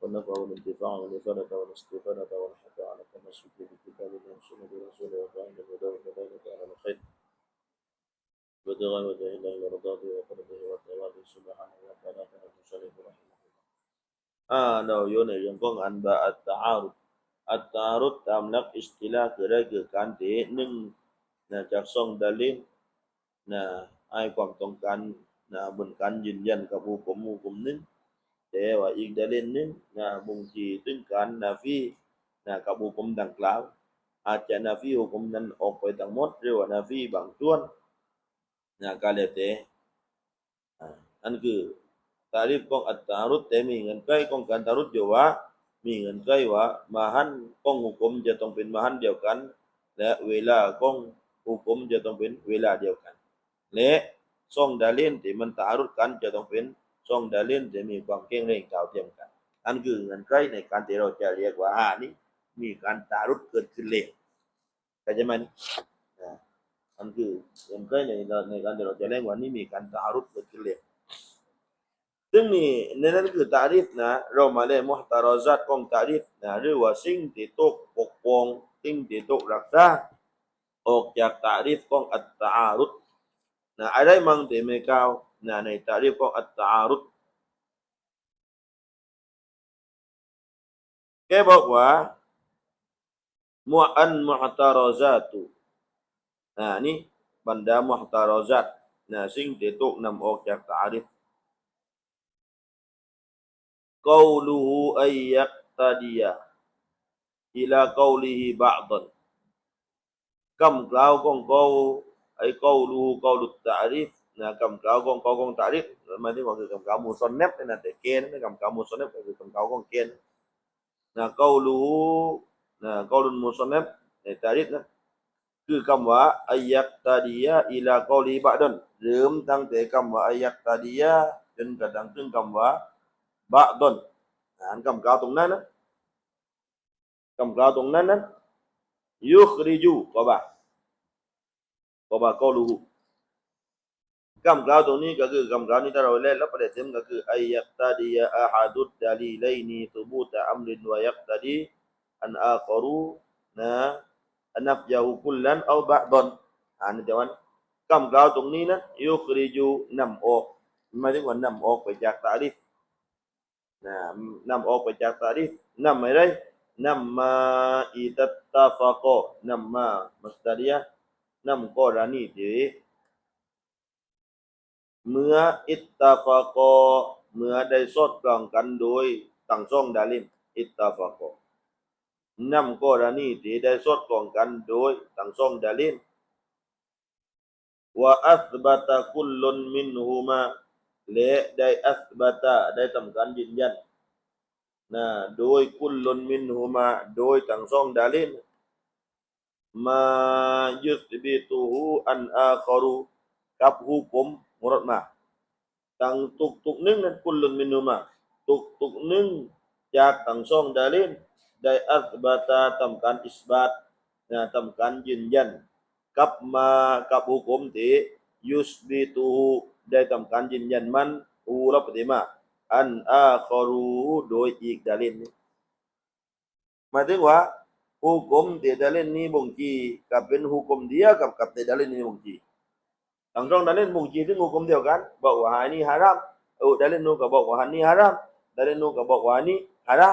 والنفع والانتفاع والإفادة والاستفادة والحث على التمسك بكتاب الله وسنة رسوله وفهم الهدى وكذلك على الخير وابتغاء وجه الله ورضاته وقربه وتواضعه سبحانه وتعالى كان المصنف رحمه الله อ่าเราอยู่ในเรื่องของอันบะอัตตาอารุดอัตตาอารุดตามนักอิสติลาคือได้คือการที่หนึ่งนะจากสองดาลิลนะให้ความต้องการนะบนการยืนยันกับผู้ผมผู้ผมหนึ่ง แต่ว่าอีกดาลิลหนึ่งนะบ่งชี้ถึงการนาฟีนะกับผู้ผมดังกล่าว อาจจะนาฟีหุกมนั้นออกไปทั้งหมดหรือว่านาฟีบางส่วนนะก็แล้วแต่อันคือ tarif ของอัตตารุตแต่มีเงินไขของการตารุตอยู่ว่า มีเงินไขว่ามาหันของหุกมจะต้องเป็นมาหันเดียวกัน และเวลาของหุกมจะต้องเป็นเวลาเดียวกัน และซ่องดาเลนที่มันตารุตกันจะต้องเป็น ซ่องดาเลนที่มีความเก่งเร่งเท่าเทียมกันอันคือเงินไขในการที่เราจะเรียกว่าอานี้มีการตารุตเกิดขึ้นเลยเข้าใจไหมอ่าอันคือเงินไขในในการที่เราจะเรียกว่านี่มีการตารุตเกิดขึ้นเลยซึ่งนี่ในนั้นคือตาริฟนะเรามาเลยมุฮตารอซัตของตาริฟนะหรือว่าสิ่งที่ตกปกป้องสิ่งที่ตกรักษาออกจากตาริฟของอัตตาอารุตนะอะไรมั่งที่ไม่กล่าว นะในตาริฟของอัตตาอารุตแกบอกว่ามุอันมุฮตารอ là cầm cáo con có con trả tari mà thì mọi người cầm cáo một son nếp nên là để ken cầm cáo một son nếp mọi người cầm cáo con ken là câu lú là câu luôn một son nếp, để tari đó. Cứ cầm và ayat tadia ila qali ba'dan rớm tăng tế cầm và ayat tadia chân cả đằng chân cầm và ba'dan anh à, cầm cáo tụng นั้น cầm cáo câu lú. คำกล่าวตรงนี้ก็คือคำกล่าวนี้ถ้าเราเล่นแล้วประเด็นก็คืออายักตาดียะอาฮัดุดดาลีไลนีตุบูตะอัมรินวายักตาดีอันอาคารูนะอันนับยาหุคุลลันเอาบะดอนอ่านจังหวะคำกล่าวตรงนี้นะยุคริจูนำออกหมายถึงว่านำออกไปจากตาริฟนะนำออกไปจากตาริฟนำอะไรนำมาอิตัตตาฟะกอนำมามัสดาริยะนำกรณีที่เเมื่ออิตตาฟะกอเมื่อได้สอดคล้องกันโดยตั้งสองดาลิมอิตตาฟะกอนำกรณีที่ได้สอดคล้องกันโดยตั้งสองดาลิมว่าอัสบัตะคุลลนมินฮูมาและได้อัสบาตาได้ทำการยืนยันนะโดยคุลลนมินฮูมาโดยทั้งสองดาลินมายุสบิตุฮูอันอาคารูกับหุกม มรดมาตั้งตุกตุกนึ่งนั้นคุลลุนมินฮูมาตุกตุกนึ่งจากทั้งสองดาลินได้อัสบาตาทำการอิสบาตนะทำการยืนยันกับมากับหุกมที่ยุสบิตูได้ทำการยืนยันมันอูรับปฏิมาอันอาคอรูโดยอีกดาลินนี้หมายถึงว่าหุกมเตดาลินนี้บ่งจีกับเป็นหุกมเดียวกับกับเตดาลินนี้บ่งจี ทั้งสองดาลินบ่งจีถึงหุกมเดียวกันบอกว่าอันนี้ฮารามเออดาลินนู้นก็บอกว่าอันนี้ฮารามดาลินนู้นก็บอกว่าอันนี้ฮารา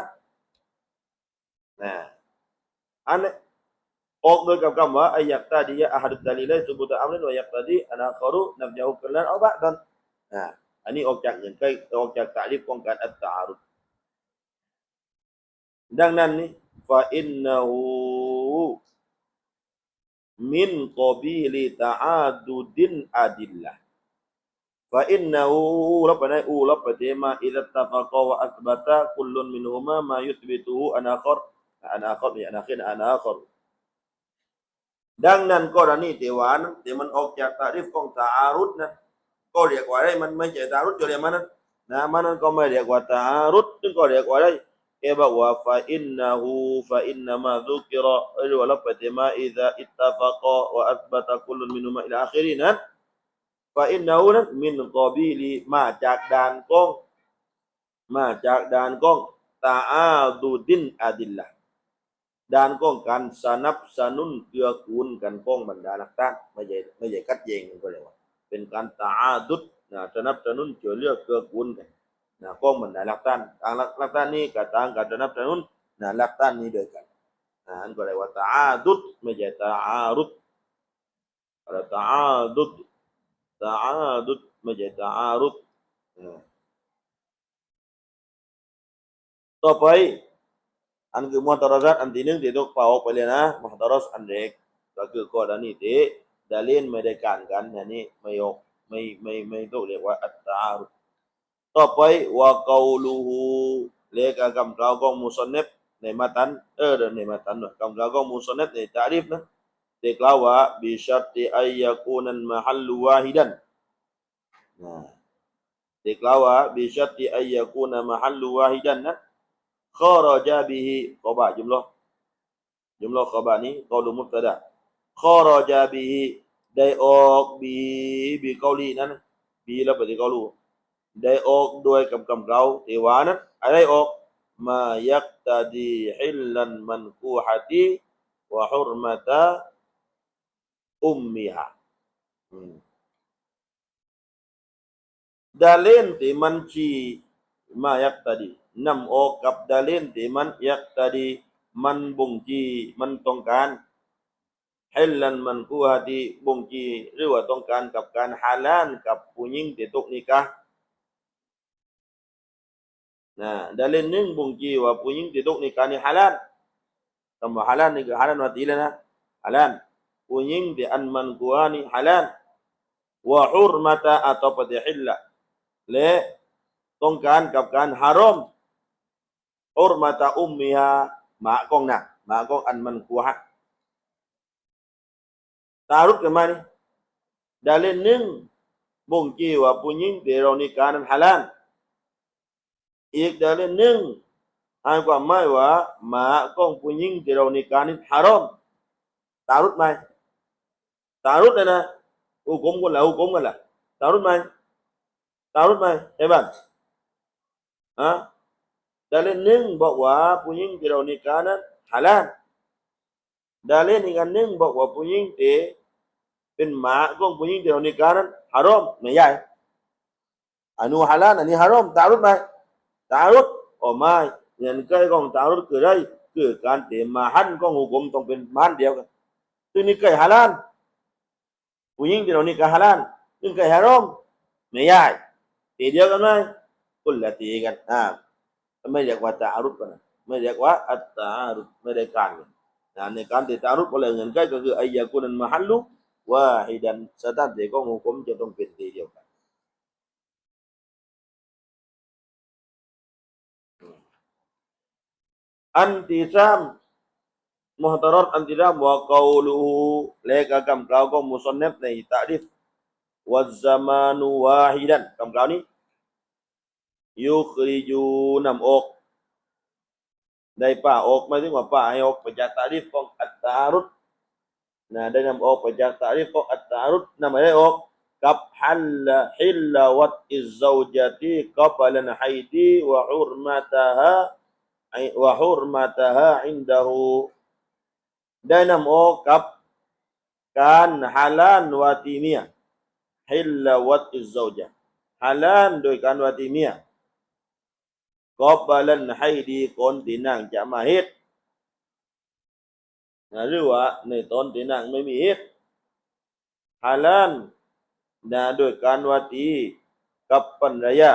มนะอันนี้ออกโดยกับคำว่าอายักตาดียะอาฮัดุดดาลีไลสุบุตะอัมรินวายักตาดีอนาคารุนับยาหุกัลลันเอาบะดันอ่าอันนี้ออกจากเงื่อนไขออกจากตาริฟของการอัตตารุดดังนั้นนี่ฟาอินนะฮูมินกบีลิตาอาดุดินอาดิลละฟาอินนะฮูรับไปในอูรับไปเตมาอิลัตตะฟะกวะอัตบะตะคุลลุนมินฮุมามายุสบิตุฮูอนาครอนาครนี่อนาคินอนาคร ดังนั้นกรณีที่ว่านั้นที่มันออกจากตาริฟของตาอารุดนะก็เรียกว่าอะไรมันไม่ใช่ตาอารุดอยู่เรียกมันนั้นนะมันนั้นก็ไม่เรียกว่าตาอารุดซึ่งก็เรียกว่าอะไร แกบอกว่าฟาอินนะฮูฟาอินนะมาซุกิระหรือว่าลับปฏิมาอิซาอิตตาฟะกะวะอัตบะตะคุลมินุมาอิลาอาคิรินั้นฟาอินนะฮูนั้นมินกอบีลีมาจากด่านก้อง มาจากด่านก้องตาอาดูดินอาดิลละด้านของการสนับสนุนเกื้อกูลกันของบรรดานักตั้งไม่ใช่ไม่ใช่กัดแย้งกันก็เลยว่าเป็นการตาอาดุดนะสนับสนุนช่วยเลือกเกื้อกูลกัน นะของบรรดานักตั้งทางนักนักตั้งนี้กับทางการสนับสนุนนะนักตั้งนี้ด้วยกันนะอันก็เลยว่าตาดุดไม่ใช่ตาอารุด kalau ตาดุดตาดุดไม่ใช่ตาอารุดต่อไปอันคือมุตรรัสอันที่หนึ่งที่ต้องเป่าไปเลยนะมุตรรัสอันเล็กก็คือกรณีที่ดาเลนไม่ได้การกันอันนี้ไม่ออกไม่ไม่ไม่ต้องเรียกว่าอัตตารุด ต่อไปว่าเกาลูฮูเลกคำกล่าวของมุสลิมในมาตันเออในมาตันคำกล่าวของมุสลิมในตาริฟนะได้กล่าวว่าบิชัติอายะกูนันมหัลลูวาฮิดันนะได้กล่าวว่าบิชัติอายะกูนันมหัลลูวาฮิดันนะ kharaja bihi khabar jumlah jumlah khabar ni qaulu mubtada kharaja bihi ได้ออกบีบีเกาหลีนั้นบีแล้วปฏิเกาลู ได้ออกด้วยกับคำกล่าวที่ว่านั้นอะไรออกมายักตาดีฮิลลันมันกูฮะตีวะฮุรมะตาอุมมิฮะอืม dalil ที่มันชี้มายักตาดีนำออกกับดาลินที่มันยักตาดีมันบ่งจีมันต้องการให้ลันมันกูฮาดีบ่งจีหรือว่าต้องการกับการฮาลานกับผู้หญิงที่ตกนิกะห์นะดา Nah, dalil ning bungki wa punying tiduk nikah ni halal. Tambah halal ni halal wa tilana. Halal. Punying di anman kuani halal. Wa hurmata atau pada hilla. Le tongkan kapkan haram. Hurmata ummiha ma'kong na. Ma'kong anman kuah. Tarut ke mana? Dalil ning bungki wa punying di ronikan halal. Ik dalil ning hai kwa mai wa mak kong punyin de ni kanan haram tarut mai tarut na hukum ko la hukum ko la tarut mai tarut mai hebat ha ดัลเลนหนึ่งบอกว่าผู้หญิงที่เรานิกานั้นฮาลาลดัลเลนอีกอันหนึ่งบอกว่าผู้หญิงที่เป็นหมาของผู้หญิงที่เรานิกานั้นฮารอมไม่ใช่อันนู้ฮาลาลอันนี้ฮารอมตารุดไหม ตารุดโอ้ไม่เงินใกล้ของตารุดคืออะไรคือการเตะมาหันของหุกมต้องเป็นมานเดียวกันตัวนี้ใกล้ฮาลาลผู้หญิงที่เรานิกาฮาลาลนี่ใกล้ฮารอมไม่ใช่ตีเดียวกันไหมคนละตีกันอ่าไม่เรียกว่าตารุดกันะไม่เรียกว่าอัตตารุดไม่ได้การกันนะในการที่ตารุดอะไรเงินใกล้ก็คืออายะกุนันมหัลลุว่าฮิดันสถานที่ของหุกมจะต้องเป็นทีเดียวกัน วาฮิดันคำกล่าวนี้ยุคริยูนำออกได้ป่าออกหมายถึงว่าป่าให้ออกไปจากตาริฟของอัตตารุตนะได้นำออกไปจากตาริฟของอัตตารุตนำมาได้ออกกับฮัลละฮิลละวัตอิซาวจตีกับลันไฮดีวะฮุรมาตาฮะ วะฮุรมาตาฮะอินดะฮูได้นำออกกับการฮาลานวาติเมียฮิลลวัตอิซาวจฮาลานโดยการวาติเมีย qablan ให้ดีก่อนที่นางจะมาเฮ็ดนะหรือว่าในตอนที่นางไม่มีเฮ็ดฮาลานนะโดยการวาตีกับปัญญา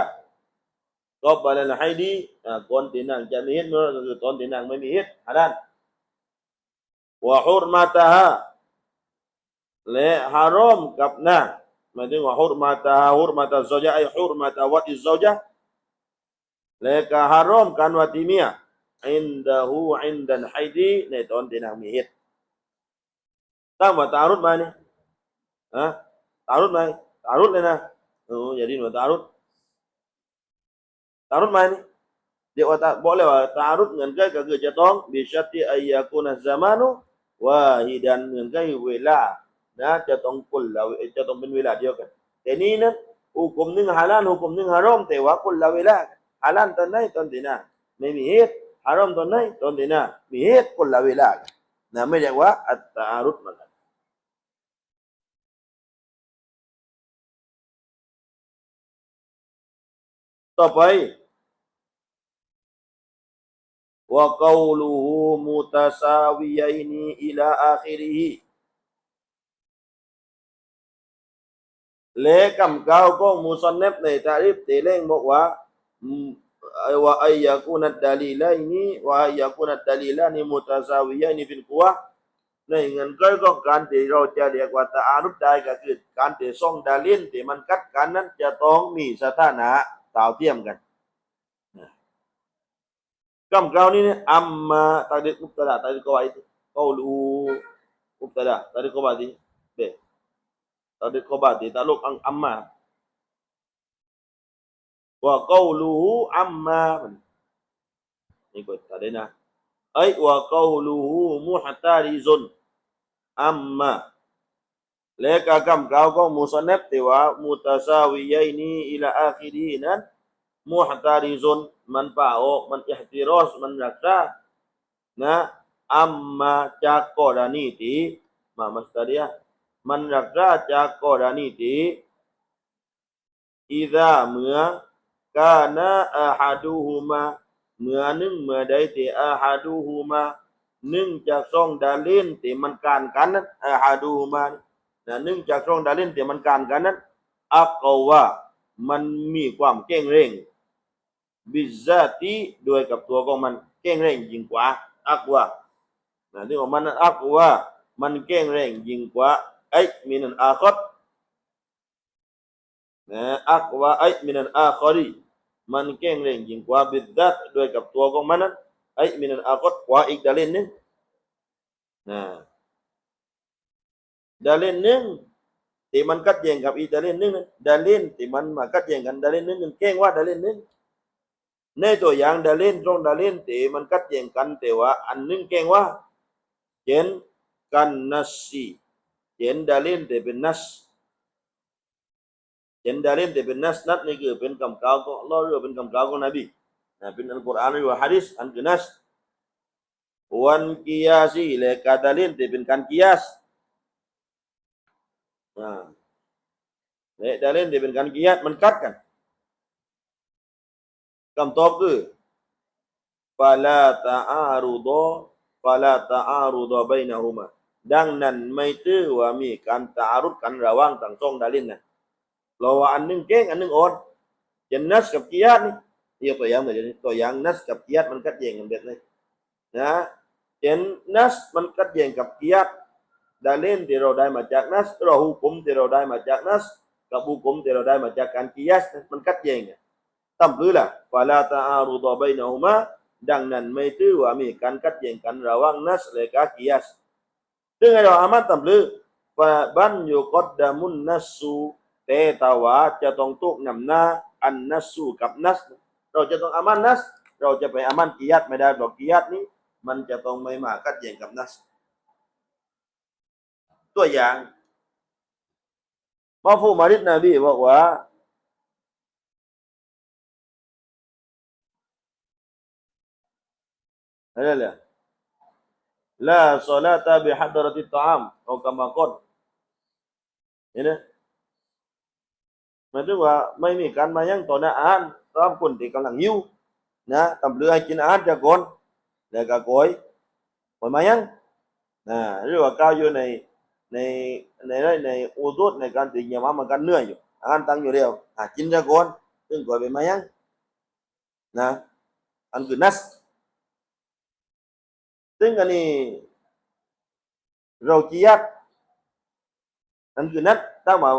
qablan ให้ดีนะก่อนที่นางจะมีเฮ็ดเมื่อก็คือตอนที่นางไม่มีเฮ็ดฮาลานว่าฮุรมาตาฮะและฮารอมกับนางห ตารุณไหมนี่เดี๋ยวตาบอกเลยว่าตารุดเหมือนกันก็คือจะต้องบิชติอายากุนะซามานุว่าฮิดันเหมือนกันเวลานะจะต้องคนละจะต้องเป็นเวลาเดียวกัน แต่นี้นั้นอุกมหนึ่งฮาลันอุกมหนึ่งฮารอมแต่ว่าคนละเวลาฮาลันตอนไหนตอนที่น่ไม่มีเหตุฮารอมตอนไหนตอนที่น่ะมีเหตุคนละเวลานะไม่ใช่ว่าอัตตารุดมันต่อไป وقوله متساويين إلى آخره และคำกล่าวของมุสลิมในตาริฟเตเลงบอกว่าอืมว่าอายะกุนัดดาลีลานี้ว่าอายะกุนัดดาลีลานี้มุตาซาวิยานี้ฟิลกัวในเงินก็ของการที่เราจะเรียกว่าตาอารุดได้ก็คือการที่ส่งดาลินที่มันกัดกันนั้นจะต้องมีสถานะเท่าเทียมกันนะ คำกล่าวนี้เนี่ยอัมมาตักดิมุตตะตักดิกวา itu qaulu mubtada tadi kau berarti มุสนัตาซาวิยัยนี้อิลาอาคิดีนั้นมุฮตาริซุนมันป่าออกมันอิฮติรอสมันรักษานะอัมมาจากกรณีที่มามัสตาเดียมันรักษาจากกรณีที่อิดาเมื่อกานะอาฮัดูฮุมาเมื่อหนึ่งเมื่อใดที่อาฮัดูฮุมาหนึ่งจากสองดาลินที่มันการกันนั้นอาฮัดูฮุมานะหนึ่งจากสองดาลินที่มันการกันนั้นอักว่ามันมีความเก่งเร่ง บิซาติด้วยกับตัวของมันเก่งเร่งยิ่งกว่าอักว่านะที่ของมันนั้นอักว่ามันเก่งเร่งยิ่งกว่าไอ้มินันอาคอดนะอักว่าไอ้มินันอาคอดีมันเก่งเร่งยิ่งกว่าบิซาตด้วยกับตัวของมันนั้นไอ้มินันอาคอดกว่าอีกดาเลนนึงนะดาเลนนึงที่มันกัดแย้งกับอีกดาเลนนึงนั้นดาเลนที่มันมากัดแย้งกันดาเลนนึงเก่งว่าดาเลนนึง ในตัวอย่างดาเลนตรงดาเลนเตมันกัดแย้งกันแต่ว่าอันหนึงเก่งว่าเจนกันนัสซีเจนดาเลนเตเป็นนัสเจนดาเลนเตเป็นนัสนัสนี่คือเป็นคำกล่าวของลอฮ์หรือเป็นคำกล่าวของนบีนะเป็นอัลกุรอานหรือว่าฮะดิษอันคือนัสวันกิยาซีและกาดาเลนเตเป็นการกิยาสอ่าและดาเลนเตเป็นการกิยาสมันกัดกัน คำตอบคือฟาลาตาอารุดฟาลาตาอารุดบัยนะฮุมาดังนั้นไม่ถือว่ามีการตาอารุดกันระหว่างทั้งสองดาลินนะเราว่าอันนึงเก่งอันนึงอ่อนเช่นนัสกับกิยาตนี่ยกตัวอย่างเหมือนนี้ตัวอย่างนัสกับกิยาตมันกัดแย้งกันแบบนี้นะเช่นนัสมันกัดแย้งกับกิยาตดาลินที่เราได้มาจากนัสเราหุกุมที่เราได้มาจากนัสกับหุกุมที่เราได้มาจากการกิยาสมันกัดแย้งกัน ตั้มหรือล่ะฟาลาตาอารุดอบัยนะฮุมาดังนั้นไม่ถือว่ามีการกัดแย้งกันระหว่างนัสและกากิยัสซึ่งให้เราอามันตั้มหรือฟาบันยุกอดดามุนนัสสูแต่ตาวาจะต้องตุกนำหน้าอันนัสสูกับนัส เราจะต้องอามันนัส เราจะไปอามันกิยัสไม่ได้บอกกิยัสนี้ มันจะต้องไม่มากัดแย้งกับนัส ตัวอย่างมาฟูมาริดนบีบอกว่า Ada la? La salata bi hadrati ta'am atau kama qad. Ini. Mà tức là mấy mì can mà nhắn tôi đã ăn, tao ăn quần thì còn lặng nhiêu. Nà, tầm lửa hai chín ăn cho con. Để cả cối. Còn mà nhắn. Nà, tức là cao vô này, này, này, này, này, ô rốt này can thì nhà má mà can nửa rồi. Ăn tăng nhiều đều. À, chín cho con. Đừng gọi về mà nhắn. Ăn cứ nát. ซึ่งโกยไปมายังนะอันนี้เราจียัดนั่นคือนัดถ้ามา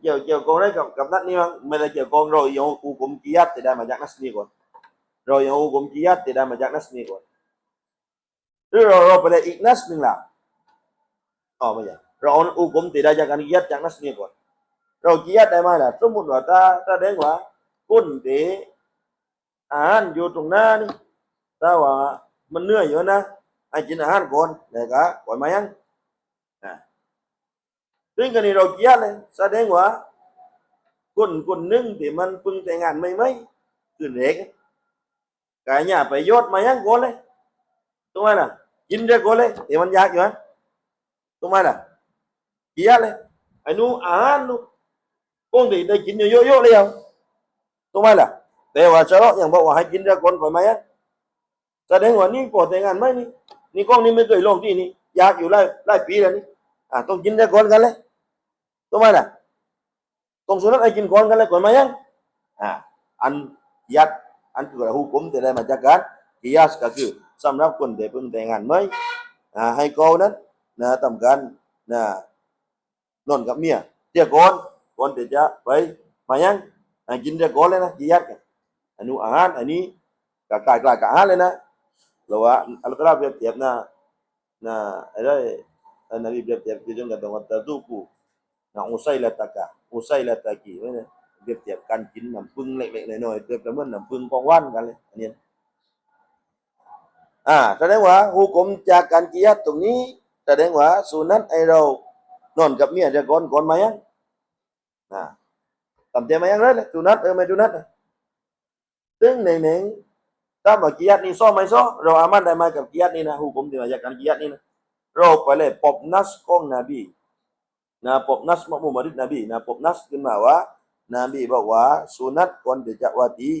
เกี่ยวเกี่ยวกองได้กับกับนัดนี้มั้งไม่ได้เกี่ยวกองเรายังอุกุมจียัดแต่ได้มาจากนัสนี้ก่อนเรายังอุกุมจียัดแต่ได้มาจากนัสนี้ก่อนหรือเราเราไปเลยอีกนัสหนึ่งล่ะอ๋อไม่ใช่เราเอาอุกุมแต่ได้จากการจียัดจากนัสนี้ก่อนเราจียัดได้มาล่ะสมมติว่าถ้าถ้าเด้งว่าคุณเตอาหารอยู่ตรงหน้านี่ถ้าว่ามันเหนื่อยอยู่นะ ให้กินอาหารก่อนแล้วก็ปล่อยมายังนะซึ่งกันนี้เราเกียเลยแสดงว่าคนคนหนึ่งที่มันพึ่งแต่งงานไม่ไม่คือเด็กกายหยาไปยอดมายังก่อนเลยตรงไหมล่ะกินได้ก่อนเลยเดี๋มันยากอยู่นะตรงไหมล่ะเกียเลยไอ้นู้อาหารนู้ปกติได้กินเยอะๆเลยอะตรงไหมล่ะแต่ว่าเฉลาะอย่างบอกว่าให้กินได้ก่อนปล่อยมายังแสดงว่านี่ก่อนแต่งงานไม่นี่ นี่กล้องนี่ไม่เคยลงที่นี่อยากอยู่ไล่ไล่ปีแล้วนี่อะต้องกินได้ก่อนกันเลยถูกไหมล่ะต้องสุนัขไอ้กินก่อนกันเลยก่อนไหมยังอะอันยัดอันคือ hukum ที่ได้มาจากการกิยาสก็คือสำหรับคนที่เพิ่งแต่งงานไหมอ่าให้เขานั้นนะทำการนะนอนกับเมียเที่ยก่อนก่อนที่จะไปมายังอะกินได้ก่อนเลยนะกิยาส anu ahan ani kakak kakak kakak le na lawa alqara bi tiap na na ada nabi bi tiap ki jong kata wata tuku na usai la taka usai la taki mana bi tiap kan kin nam pung lek lek noi noi tiap teman nam pung kong wan kan le ani อ่าแสดงว่าหุกมจากการกิยาตตรงนี้แสดงว่าสุนัตไอเรานอนกับเมียจะก่อนก่อนมายังอ่าตำเตียมายังเลยสุนัตเออไม่สุนัตซึ่งในหนึ่ง ถ้าบอกกิยัดนี่ซ้อไม่ซ้อเราอามันได้มากับกิยัดนี่นะหูผมที่มาจากการกิยัดนี่นะเราไปเลยปบนัสของนบีนะปบนัสมักมุมัดนบีนะปบนัสขึ้นมาว่า นบีบอกว่าสุนัตก่อนที่จะวาตี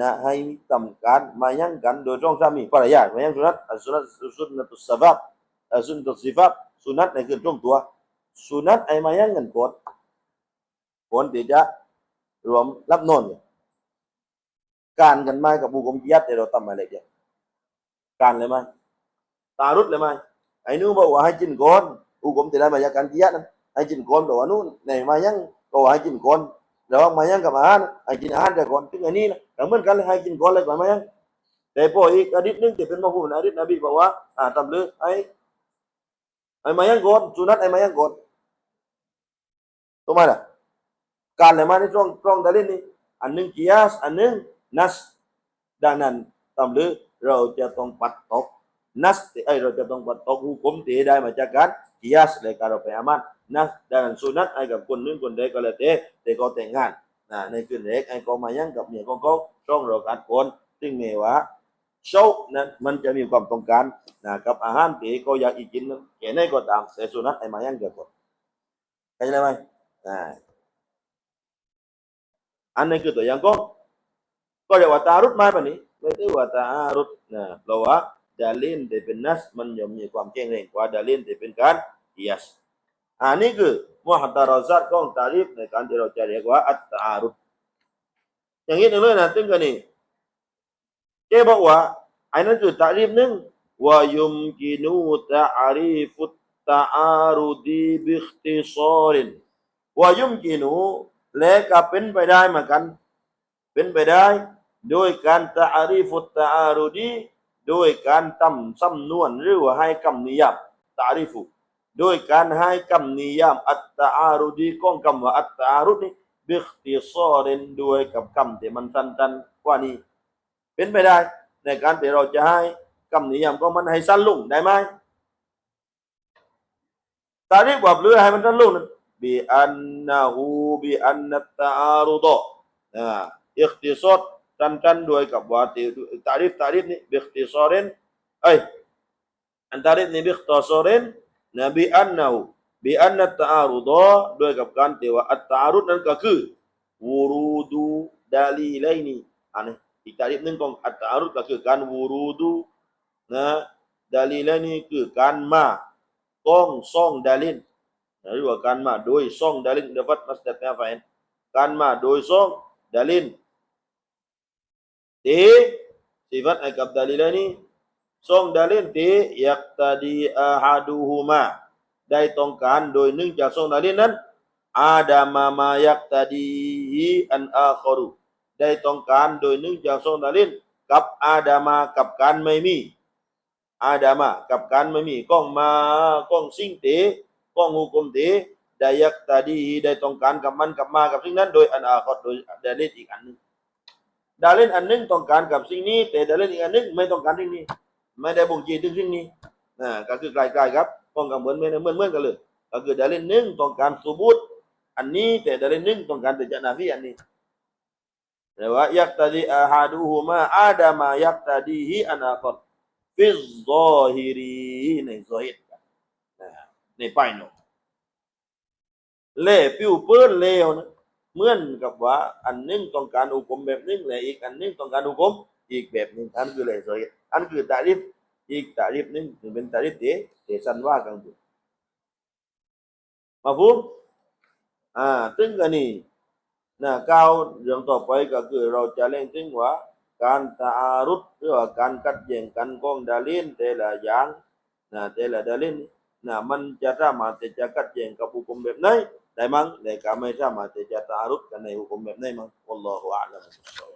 นะให้ทำการมายังกันโดยตรงสามีภรรยามายังสุนัตสุนัตสุนัตตุสบับสุนัตุสิฟับสุนัตในคือตรงตัวสุนัตไอ้มายังกันก่อนก่อนที่จะรวมรับนอนเนี่ย การกันไหมกับบุกมกิยัดเดี๋ยวเราทำอะไรเดียวการเลยไหมตารุดเลยไหมไอ้นู้นบอกว่าให้กินก้อนบุกมจะได้มาจากการกิยัดนะให้กินก้อนบอกว่านู้นไหนมายังก็ว่าให้กินก้อนระหว่างมายังกับอาหารให้กินอาหารแต่ก่อนถึงอันนี้นะแต่เหมือนกันเลยให้กินก้อนเลยก่อนมายังแต่พออีกอดีตนึงที่เป็นมาพูดอดีตนบีบอกว่าอ่าทำเลยไอ้ไอ้มายังก้อนสุนัตไอ้มายังก้อนถูกไหมล่ะการเลยมาในช่องช่องดารินนี่อันหนึ่งกิยาสอันหนึ่ง นัสดังนั้นตำลึเราจะต้องปัดตกนัสไอเราจะต้องปัดตกหุกมที่ได้มาจากการกิยาสในการเราไปอามันนัสดังนั้นสุนัตไอกับคนนึงคนใดก็แล้วแต่แต่ก็แต่งงานนะในคืนแรกไอก็มายังกับเมียของเขาช่องเราการคนซึ่งเมียว่าโชคนั้นมันจะมีความต้องการนะกับอาหารที่เขาอยากอีกินนั้นแค่ไหนก็ตามแต่สุนัตไอมายังกับคนเข้าใจไหมอ่าอันนี้คือตัวอย่างก็ ก็เรียกว่าตารุดมาแบบนี้ไม่ได้ว่าตารุดนะเพราะว่าดาลินที่เป็นนัสมันย่อมมีความแข็งแรงกว่าดาลินที่เป็นการฮิยสอันนี้คือมุฮัดดารซัดของตาริฟในการที่เราจะเรียกว่าอัตตารุดอย่างนี้หนึ่งเลยนะตึงกันนี่เจ๊บอกว่าไอ้นั่นคือตาริฟหนึ่งว่ายุมกินูตาอาริฟุตตาอารุดีบิคติซอรินว่ายุมกินูและก็เป็นไปได้เหมือนกัน เป็นไปได้ โดยการตะอารีฟุตตะอารุดีโดยการทำสำนวนหรือว่าให้คำนิยามตะอารีฟุโดยการให้คำนิยามอัตตะอารุดีของคำว่าอัตตะอารุดนี้บิคติซอรินด้วยกับคำที่มันสั้นๆกว่านี้ เป็นไปได้ในการที่เราจะให้คำนิยามของมันให้สั้นลงได้ไหมตารีฟว่าเรือให้มันสั้นลงนั้นบิอันนะฮูบิอันนัตตะอารุดอ่า ตันตันด้วยกับวาติตาริฟตาริฟนี่บิคติซอรินเอ้ยอันตาริฟนี่บิคตอซอรินนบีอันนาวบีอันนัตตารุดอด้วยกับการที่ว่าอัตตารุดนั้นก็คือวูรูดูดาลีเลนี่อันนี้อีกตาริฟหนึ่งของอัตตารุดก็คือการวูรูดูนะดาลีเลนี่คือการมาต้องซ่องดาลินหรือว่าการมาโดยซ่องดาลินเดฟัตมาสเตอร์เนี่ยฟังการมาโดยซ่องดาลิน ti sifat akab dalil ni song dalil ti yaqtadi ahaduhuma ได้ต้องการโดยหนึ่งจากสองดาลิลนั้นอาดามามายักตาดีอันอาคอรุได้ต้องการโดยหนึ่งจากสองดาลิลกับอาดามากับการไม่มี อาดามากับการไม่มีก้องมาก้องสิ่งเตก้องหุกมเตได้ยักตาดีได้ต้องการกับมันกับมากับสิ่งนั้น โดยอันอาคอรโดยดาลิลอีกอันหนึ่ง ดาเล่นอันหนึงต้องการกับสิ่งนี้ แต่ดาเล่นอีกอันหนึงไม่ต้องการสิ่งนี้ ไม่ได้บ่งชี้ถึงสิ่งนี้นะก็คือใกล้ๆครับป้องกันเหมือนเหมือนเหมือนกันเลย ก็คือดาเล่นหนึ่งต้องการสุบูตอันนี้แต่ดาเล่นหนึ่งต้องการแต่จะนาฟีอันนี้หรือว่ายักตาดีอาฮาดูฮูมาอาดามายักตาดีฮิอานาคตฟิซซอฮิรีในซอฮิดนะในป้ายโนเล่ปิ้วเปิ้นเลวนะ เหมือนกับว่าอันหนึงต้องการอุกมแบบหนึงและอีกอันหนึงต้องการอุกมอีกแบบหนึงอันคือเลซอฮิดอันคือตาริฟอีกตาริฟหนึงถึงเป็นตาริฟเตเตสันว่ากันอยู่มาฟูมอ่าตึงกันนี่นะก้าวเรื่องต่อไปก็คือเราจะเล่นถึงว่าการตาอารุษหรือว่าการกัดแย่งกันของดาลินแต่ละอย่างนะแต่ละดาลินนะมันจะสามารถที่จะกัดแย่งกับหุกมแบบไหน ได้มั้งแต่ก็ไม่สามารถที่จะตาอารุษกันในหุกมแบบไหนมั้งอัลลอฮฺอัลัม